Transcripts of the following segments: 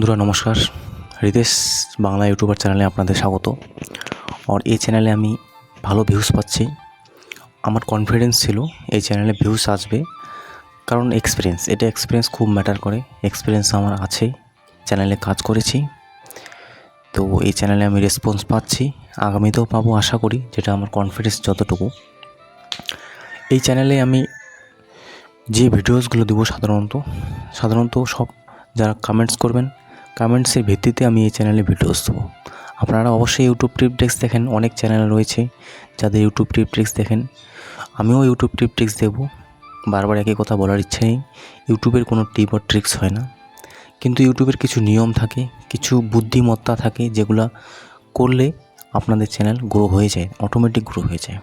বন্ধুরা নমস্কার। রিতেশ বাংলা ইউটিউবার চ্যানেলে আপনাদের স্বাগত। আর এই চ্যানেলে আমি ভালো ভিউজ পাচ্ছি। আমার কনফিডেন্স ছিল এই চ্যানেলে ভিউজ আসবে। কারণ এক্সপিরিয়েন্স এটা এক্সপিরিয়েন্স খুব ম্যাটার করে। এক্সপিরিয়েন্স আমার আছে, চ্যানেলে কাজ করেছি। তো এই চ্যানেলে আমি রেসপন্স পাচ্ছি, আগামীতেও পাবো আশা করি, যেটা আমার কনফিডেন্স যতটুকু। এই চ্যানেলে আমি যে ভিডিওসগুলো দেবো সাধারণত সাধারণত সব যারা কমেন্টস করবেন কমেন্টসের ভিত্তিতে আমি এই চ্যানেলে ভিডিওস দেবো। আপনারা অবশ্যই ইউটিউব টিপ ট্রিক্স দেখেন, অনেক চ্যানেল রয়েছে যাদের ইউটিউব টিপ ট্রিক্স দেখেন। আমিও ইউটিউব টিপ ট্রিক্স দেবো, বারবার একই কথা বলার ইচ্ছে নেই। ইউটিউবের কোনো টিপ আর ট্রিক্স হয় না। কিন্তু ইউটিউবের কিছু নিয়ম থাকে, কিছু বুদ্ধিমত্তা থাকে যেগুলো করলে আপনাদের চ্যানেল গ্রো হয়ে যায় অটোমেটিক গ্রো হয়ে যায়।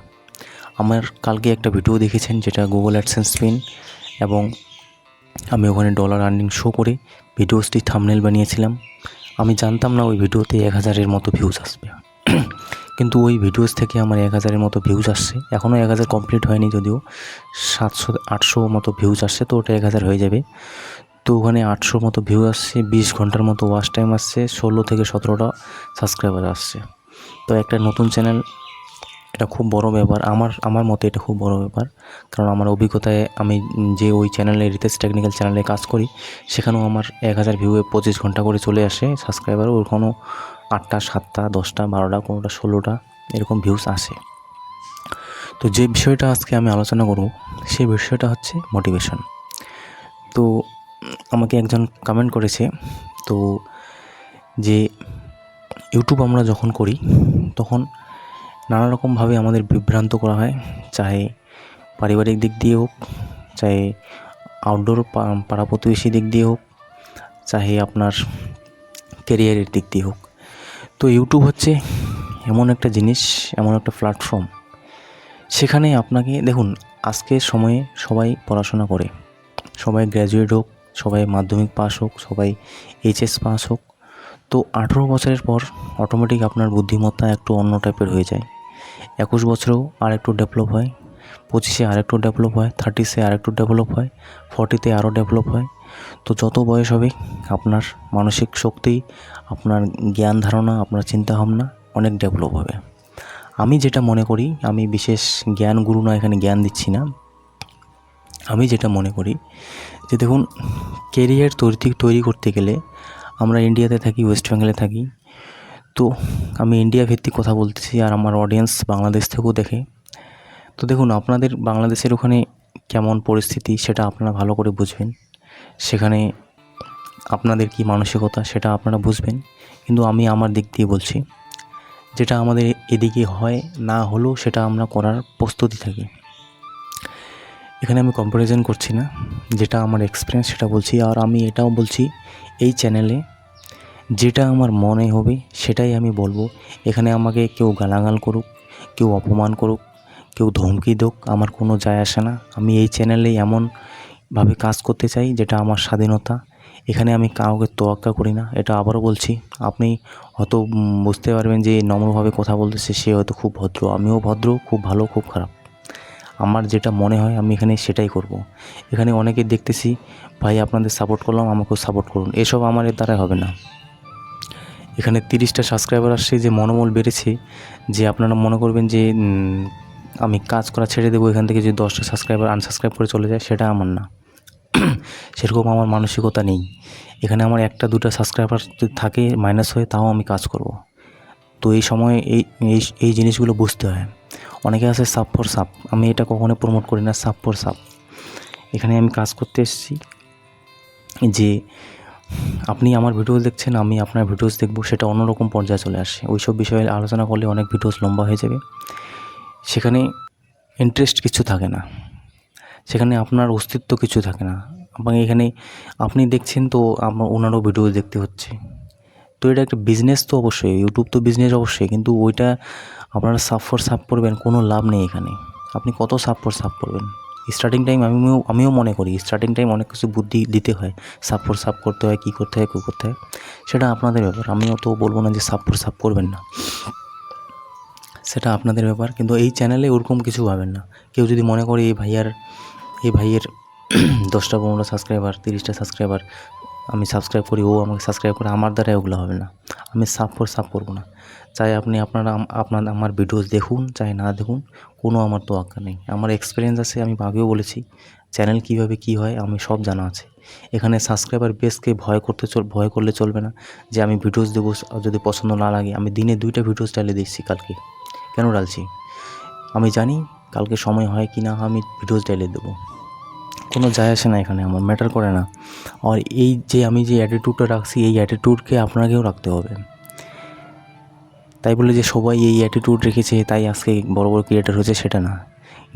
আমার কালকে একটা ভিডিও দেখেছেন, যেটা গুগল অ্যাডসেন্স পিন এবং আমি ওখানে ডলার আর্নিং শো করে ভিডিওসটি থামনেল বানিয়েছিলাম। আমি জানতাম না ওই ভিডিওতে এক হাজারের মতো ভিউজ আসবে। কিন্তু ওই ভিডিওস থেকে আমার এক হাজারের মতো ভিউজ আসছে। এখনও এক হাজার কমপ্লিট হয়নি যদিও। সাতশো, আটশো মতো ভিউজ আসছে, তো ওটা এক হাজার হয়ে যাবে। তো ওখানে আটশো মতো ভিউ আসছে, বিশ ঘণ্টার মতো ওয়াচ টাইম আসছে, ষোলো থেকে সতেরোটা সাবস্ক্রাইবার আসছে। তো একটা নতুন চ্যানেল এটা খুব বড় ব্যাপার। আমার আমার মতে এটা খুব বড় ব্যাপার। কারণ আমার অভিজ্ঞতায় আমি যে ওই চ্যানেলে রিতেশ টেকনিক্যাল চ্যানেলে কাজ করি, সেখানেও আমার এক হাজার ভিউয়ে পঁচিশ ঘণ্টা করে চলে আসে সাবস্ক্রাইবার ওখানেও আটটা, সাতটা, দশটা, বারোটা কোনোটা ষোলোটা এরকম ভিউস আসে। তো যে বিষয়টা আজকে আমি আলোচনা করব সেই বিষয়টা হচ্ছে মোটিভেশন তো আমাকে একজন কমেন্ট করেছে, তো যে ইউটিউব আমরা যখন করি, তখন নানা রকমভাবে আমাদের বিভ্রান্ত করা হয়। চাহে পারিবারিক দিক দিয়ে হোক, চাহে আউটডোর পাড়া প্রতিবেশী দিক দিয়ে হোক, চাহে আপনার কেরিয়ারের দিক দিয়ে হোক। তো ইউটিউব হচ্ছে এমন একটা জিনিস, এমন একটা প্ল্যাটফর্ম সেখানে আপনাকে, দেখুন আজকের সময়ে সবাই পড়াশোনা করে। সবাই গ্র্যাজুয়েট হোক, সবাই মাধ্যমিক পাস হোক, সবাই এইচএস পাস হোক। তো আঠেরো বছরের পর অটোমেটিক আপনার বুদ্ধিমত্তা একটু অন্য টাইপের হয়ে যায়। একুশ বছরেও আর একটু ডেভেলপ হয়, পঁচিশে আর একটু ডেভেলপ হয় থার্টিসে আর একটু ডেভেলপ হয় ফর্টিতে আরও ডেভেলপ হয়। তো যত বয়স হবে, আপনার মানসিক শক্তি, আপনার জ্ঞান ধারণা, আপনার চিন্তাভাবনা অনেক ডেভেলপ হবে। আমি যেটা মনে করি, আমি বিশেষ জ্ঞান গুরু না, এখানে জ্ঞান দিচ্ছি না। আমি যেটা মনে করি, যে দেখুন কেরিয়ার তৈরি তৈরি করতে গেলে আমরা ইন্ডিয়াতে থাকি ওয়েস্ট বেঙ্গলে থাকি তো আমি ইন্ডিয়া ভিত্তিক কথা বলতেছি আর আমার অডিয়েন্স বাংলাদেশ থেকেও দেখে। তো দেখুন, আপনাদের বাংলাদেশের ওখানে কেমন পরিস্থিতি সেটা আপনারা ভালো করে বুঝবেন। সেখানে আপনাদের কি মানসিকতা সেটা আপনারা বুঝবেন। কিন্তু আমি আমার দিক দিয়ে বলছি, যেটা আমাদের এদিকে হয় না হলেও সেটা আমরা করার প্রস্তুতি থাকি। এখানে আমি কম্প্যারিজন করছি না, যেটা আমার এক্সপিরিয়েন্স সেটা বলছি। আর আমি এটাও বলছি, এই চ্যানেলে যেটা আমার মনে হবে সেটাই আমি বলব। এখানে আমাকে কেউ গালাগাল করুক, কেউ অপমান করুক, কেউ ধমকি দোক, আমার কোনো যায় আসে না। আমি এই চ্যানেলে এমনভাবে কাজ করতে চাই যেটা আমার স্বাধীনতা। এখানে আমি কাউকে তোয়াক্কা করি না, এটা আবারও বলছি। আপনি হয়তো বুঝতে পারবেন যে নম্রভাবে কথা বলতেছে, সে হয়তো খুব ভদ্র। আমিও ভদ্র, খুব ভালো, খুব খারাপ। আমার যেটা মনে হয় আমি এখানে সেটাই করব। এখানে অনেকে দেখতেছি, ভাই, আপনাদের সাপোর্ট করলাম, আমাকেও সাপোর্ট করুন। এসব আমার এর দ্বারাই হবে না। এখানে তিরিশটা সাবস্ক্রাইবার আসছে যে মনোবল বেড়েছে, যে আপনারা মনে করবেন যে আমি কাজ করা ছেড়ে দেবো, এখান থেকে যে দশটা সাবস্ক্রাইবার আনসাবস্ক্রাইব করে চলে যায়, সেটা আমার না। সেরকম আমার মানসিকতা নেই। এখানে আমার একটা দুটা সাবস্ক্রাইবার থাকে মাইনাস হয়ে, তাও আমি কাজ করব। তো এই সময় এই এই জিনিসগুলো বুঝতে হয়। অনেকে আছে সাপ ফর সাপ আমি এটা কখনোই প্রমোট করি না সাপ ফর সাপ এখানে আমি কাজ করতে এসেছি যে আপনি আমার ভিডিও দেখছেন, আমি আপনার ভিডিওস দেখব, সেটা অন্যরকম পর্যায়ে চলে আসে। ওই সব বিষয়ে আলোচনা করলে অনেক ভিডিওস লম্বা হয়ে যাবে। সেখানে ইন্টারেস্ট কিছু থাকে না। সেখানে আপনার অস্তিত্ব কিছু থাকে না। আপনাকে এখানে আপনি দেখছেন তো, আমার ওনারও ভিডিও দেখতে হচ্ছে। তো এটা একটা বিজনেস তো অবশ্যই ইউটিউব তো বিজনেস অবশ্যই, কিন্তু ওইটা আপনারা সাপ ফর সাপ করবেন, কোনো লাভ নেই এখানে। আপনি কত সাপ ফর সাপ করবেন? স্টার্টিং টাইম আমিও আমিও মনে করি স্টার্টিং টাইম অনেক কিছু বুদ্ধি দিতে হয়। সাপোর্ট সাপ করতে হয়, কী করতে হয়, কী করতে হয়, সেটা আপনাদের ব্যাপার। আমিও তো বলব না যে সাপ ফর সাপ করবেন না। সেটা আপনাদের ব্যাপার। কিন্তু এই চ্যানেলে ওরকম কিছু পাবেন না। কেউ যদি মনে করে, এই ভাইয়ার, এই ভাইয়ের দশটা, পনেরোটা সাবস্ক্রাইবার তিরিশটা সাবস্ক্রাইবার আমি সাবস্ক্রাইব করি, ও আমাকে সাবস্ক্রাইব করে, আমার দ্বারা ওগুলো হবে না। আমি সাপ ফর সাপ করব না। চাই আপনি আপনারা আপনার, আমার ভিডিওস দেখুন, চাই না দেখুন, কোনো আমার তো আঁকা নেই। আমার এক্সপিরিয়েন্স আছে, আমি আগেও বলেছি চ্যানেল কীভাবে কী হয়, আমি সব জানা আছে। এখানে সাবস্ক্রাইবার বেসকে ভয় করতে চল, ভয় করলে চলবে না যে আমি ভিডিওস দেবো যদি পছন্দ না লাগে, আমি দিনে দুইটা ভিডিওস ডালে দিচ্ছি কালকে। কেন ডালছি? আমি জানি কালকে সময় হয় কি না আমি ভিডিওস ডালে দেবো। কোনো যায় আসে না এখানে, আমার ম্যাটার করে না। আর এই যে আমি যে অ্যাটিটিউডটা রাখছি, এই অ্যাটিটিউডকে আপনাকেও রাখতে হবে। তাই বলে যে সবাই এই অ্যাটিটিউড রেখেছে, তাই আজকে বড় বড় ক্রিয়েটার হয়েছে সেটা না।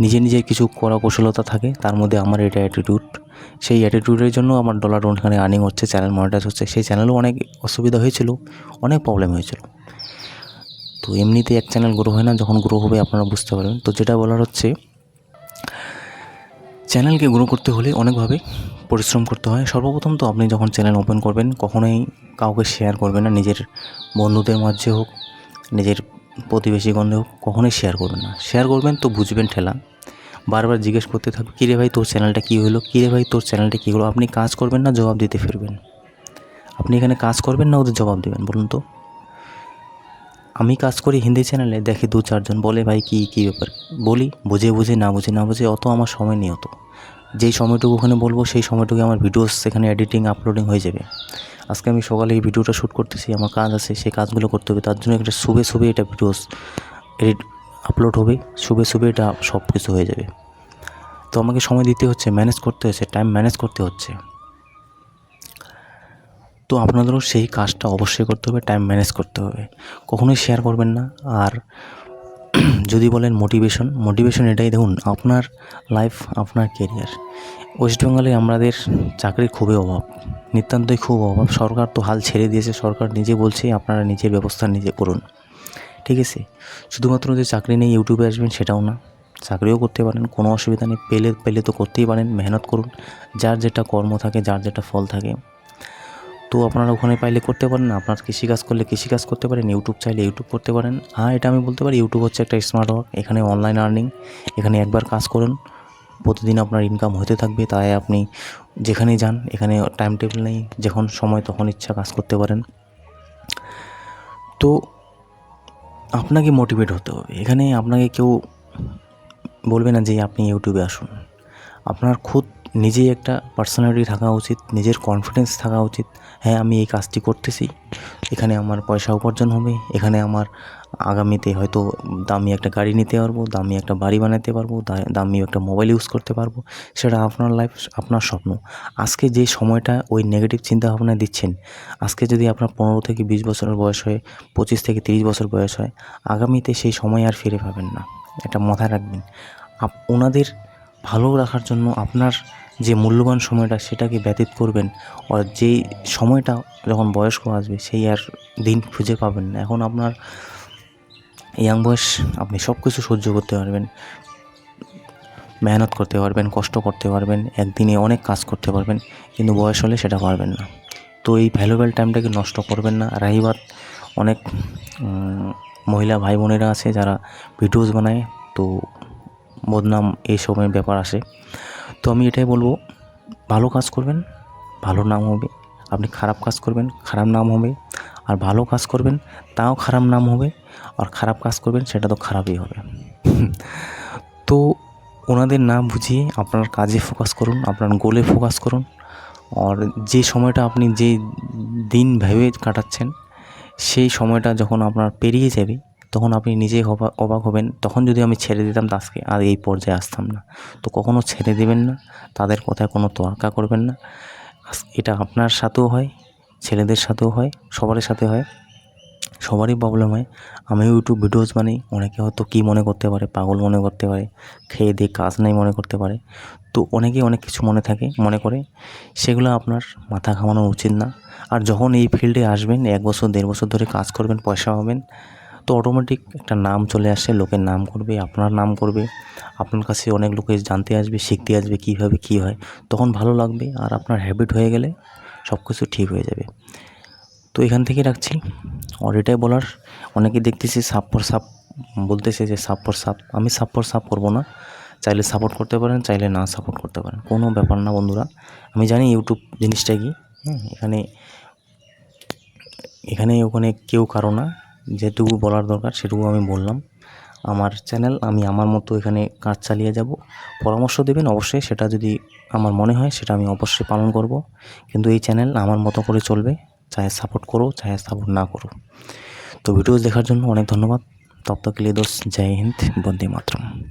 নিজে নিজের কিছু করা কৌশলতা থাকে, তার মধ্যে আমার এটা অ্যাটিটিউড সেই অ্যাটিটিউডের জন্য আমার ডলার ওখানে আর্নিং হচ্ছে চ্যানেল মনিটাইজ হচ্ছে। সেই চ্যানেলেও অনেক অসুবিধা হয়েছিল, অনেক প্রবলেম হয়েছিল। তো এমনিতে এক চ্যানেল গ্রো হয় না, যখন গ্রো হবে আপনারা বুঝতে পারবেন। তো যেটা বলার হচ্ছে চ্যানেলকে গ্রো করতে হলে অনেকভাবে পরিশ্রম করতে হয়। সর্বপ্রথম তো আপনি যখন চ্যানেল ওপেন করবেন, কখনোই কাউকে শেয়ার করবেন না। নিজের বন্ধুদের মাঝে হোক, নিজের প্রতিবেশীগণে হোক, কখনোই শেয়ার করবেন না। শেয়ার করবেন তো বুঝবেন ঠেলা। বারবার জিজ্ঞেস করতে থাকবে, কিরে ভাই, তোর চ্যানেলটা কী হলো? কিরে ভাই, তোর চ্যানেলটা কী হলো? আপনি কাজ করবেন না, জবাব দিতে ফিরবেন। আপনি এখানে কাজ করবেন না, ওদের জবাব দেবেন, বলুন তো। আমি কাজ করি হিন্দি চ্যানেলে দেখি দু চারজন বলে, ভাই, কী কী ব্যাপার? বলি, বুঝে বুঝে, না বুঝে না বুঝে, অত আমার সময় নেই অত। যেই সময়টুকু ওখানে বলব, সেই সময়টুকু আমার ভিডিওস সেখানে এডিটিং আপলোডিং হয়ে যাবে। আজকে আমি সকালে এই ভিডিওটা শ্যুট করতেছি, আমার কাজ আছে, সেই কাজগুলো করতে হবে। তার জন্য একটা শুভে শুভে এটা ভিডিওস এডিট আপলোড হবে। শুভে শুভে এটা সব কিছু হয়ে যাবে। তো আমাকে সময় দিতে হচ্ছে ম্যানেজ করতে হচ্ছে টাইম ম্যানেজ করতে হচ্ছে। তো আপনাদেরও সেই কাজটা অবশ্যই করতে হবে টাইম ম্যানেজ করতে হবে। কখনোই শেয়ার করবেন না। আর যদি বলেন মোটিভেশন মোটিভেশন এটাই দেখুন, আপনার লাইফ আপনার কেরিয়ার ওয়েস্ট বেঙ্গলে আমাদের চাকরির খুবই অভাব, নিতান্তই খুব অভাব। সরকার তো হাল ছেড়ে দিয়েছে, সরকার নিজে বলছে আপনারা নিজের ব্যবস্থা নিজে করুন। ঠিক আছে? শুধুমাত্র যে চাকরি নেই ইউটিউবে আসবেন সেটাও না। চাকরিও করতে পারেন, কোনো অসুবিধা নেই। পেলে পেলে তো করতেই পারেন, মেহনত করুন। যার যেটা কর্ম থাকে, যার যেটা ফল থাকে। তো আপনারা ওখানে পাইলে করতে পারেন, আপনার কৃষিকাজ করলে কৃষিকাজ করতে পারেন ইউটিউব চাইলে ইউটিউব করতে পারেন। হ্যাঁ এটা আমি বলতে পারি ইউটিউব হচ্ছে একটা স্মার্ট ওয়ার্ক এখানে অনলাইন আর্নিং এখানে একবার কাজ করুন, প্রতিদিন আপনার ইনকাম হতে থাকবে, তাই আপনি যেখানেই যান, এখানে টাইম টেবিল নেই, যখন সময় তখন ইচ্ছা কাজ করতে পারেন। তো আপনাকে মোটিভেট হতে হবে, এখানে আপনাকে কেউ বলবে না যে আপনি ইউটিউবে আসুন। আপনার খুদ নিজেই একটা পার্সোনালিটি থাকা উচিত, নিজের কনফিডেন্স থাকা উচিত। হ্যাঁ আমি এই কাজটি করতেছি। এখানে আমার পয়সা উপার্জন হবে। এখানে আমার আগামীতে হয়তো দামি একটা গাড়ি নিতে পারব, দামি একটা বাড়ি বানাতে পারব দামি একটা মোবাইল ইউজ করতে পারব। সেটা আপনার লাইফ আপনার স্বপ্ন। আজকে যে সময়টা ওই নেগেটিভ চিন্তা ভাবনা দিচ্ছেন, আজকে যদি আপনার পনেরো থেকে বিশ বছরের বয়স হয়, পঁচিশ থেকে তিরিশ বছর বয়স হয়, আগামীতে সেই সময় আর ফিরে পাবেন না। এটা মাথায় রাখবেন। আপ, ওনাদের ভালো রাখার জন্য আপনার যে মূল্যবান সময়টা সেটাকে ব্যতীত করবেন আর যেই সময়টা যখন বয়স্ক আসবে সেই আর দিন খুঁজে পাবেন না। এখন আপনার ইয়াং বয়স, আপনি সব কিছু সহ্য করতে পারবেন, মেহনত করতে পারবেন, কষ্ট করতে পারবেন, একদিনে অনেক কাজ করতে পারবেন, কিন্তু বয়স হলে সেটা পারবেন না। তো এই ভ্যালুয়েবল টাইমটাকে নষ্ট করবেন না। রাহিবাদ অনেক মহিলা ভাই বোনেরা আছে যারা ভিডিওস বানায়, তো বদনাম এই সময়ের ব্যাপার আসে। তো আমি এটাই বলব, ভালো কাজ করবেন, ভালো নাম হবে, আপনি খারাপ কাজ করবেন, খারাপ নাম হবে, আর ভালো কাজ করবেন, তাও খারাপ নাম হবে, আর খারাপ কাজ করবেন, সেটা তো খারাপই হবে। তো ওনাদের না বুঝিয়ে আপনার কাজে ফোকাস করুন, আপনার গোলে ফোকাস করুন, আর যে সময়টা আপনি যে দিন ভেবে কাটাচ্ছেন, সেই সময়টা যখন আপনার পেরিয়ে যাবে তখন আপনি নিজেই অবাক হবেন। তখন যদি আমি ছেড়ে দিতাম তাজকে আর এই পর্যায়ে আসতাম না। তো কখনও ছেড়ে দেবেন না, তাদের কথায় কোনো তোয়াক্কা করবেন না। এটা আপনার সাথেও হয়, ছেলেদের সাথেও হয়, সবারই সাথে হয়, সবারই প্রবলেম হয়। আমি ইউটিউব ভিডিওস বানাই, অনেকে হয়তো কী মনে করতে পারে, পাগল মনে করতে পারে, খেয়ে দিয়ে কাজ নাই মনে করতে পারে। তো অনেকেই অনেক কিছু মনে থাকে, মনে করে। সেগুলো আপনার মাথা ঘামানো উচিত না। আর যখন এই ফিল্ডে আসবেন, এক বছর, দেড় বছর ধরে কাজ করবেন, পয়সা পাবেন তো অটোমেটিক একটা নাম চলে আসে, লোকের নাম করবে, আপনার নাম করবে, আপনার কাছে অনেক লোকে জানতে আসবে, শিখতে আসবে কীভাবে কী হয়। তখন ভালো লাগবে আর আপনার হ্যাবিট হয়ে গেলে সব কিছু ঠিক হয়ে যাবে। তো এখান থেকে রাখছি। আর এটাই বলার অনেকে দেখতেছি সাপ পর সাপ, বলতেছে যে সাপ সাপ, আমি সাপ সাপ করব না। চাইলে সাপোর্ট করতে পারেন, চাইলে না সাপোর্ট করতে পারেন। কোনো ব্যাপার না বন্ধুরা। আমি জানি ইউটিউব জিনিসটা কি হুম এখানে এখানে ওখানে কেউ কারও না। যেটুকু বলার দরকার, সেটুকু আমি বললাম। আমার চ্যানেল, আমি আমার মতো এখানে কাজ চালিয়ে যাব। পরামর্শ দেবেন অবশ্যই, সেটা যদি আমার মনে হয়, সেটা আমি অবশ্যই পালন করব। কিন্তু এই চ্যানেল আমার মতো করে চলবে, চাহে সাপোর্ট করো, চাহে সাপোর্ট না করো। তো ভিডিওস দেখার জন্য অনেক ধন্যবাদ। তব তক দোষ জয় হিন্দ, বন্দে মাতরম।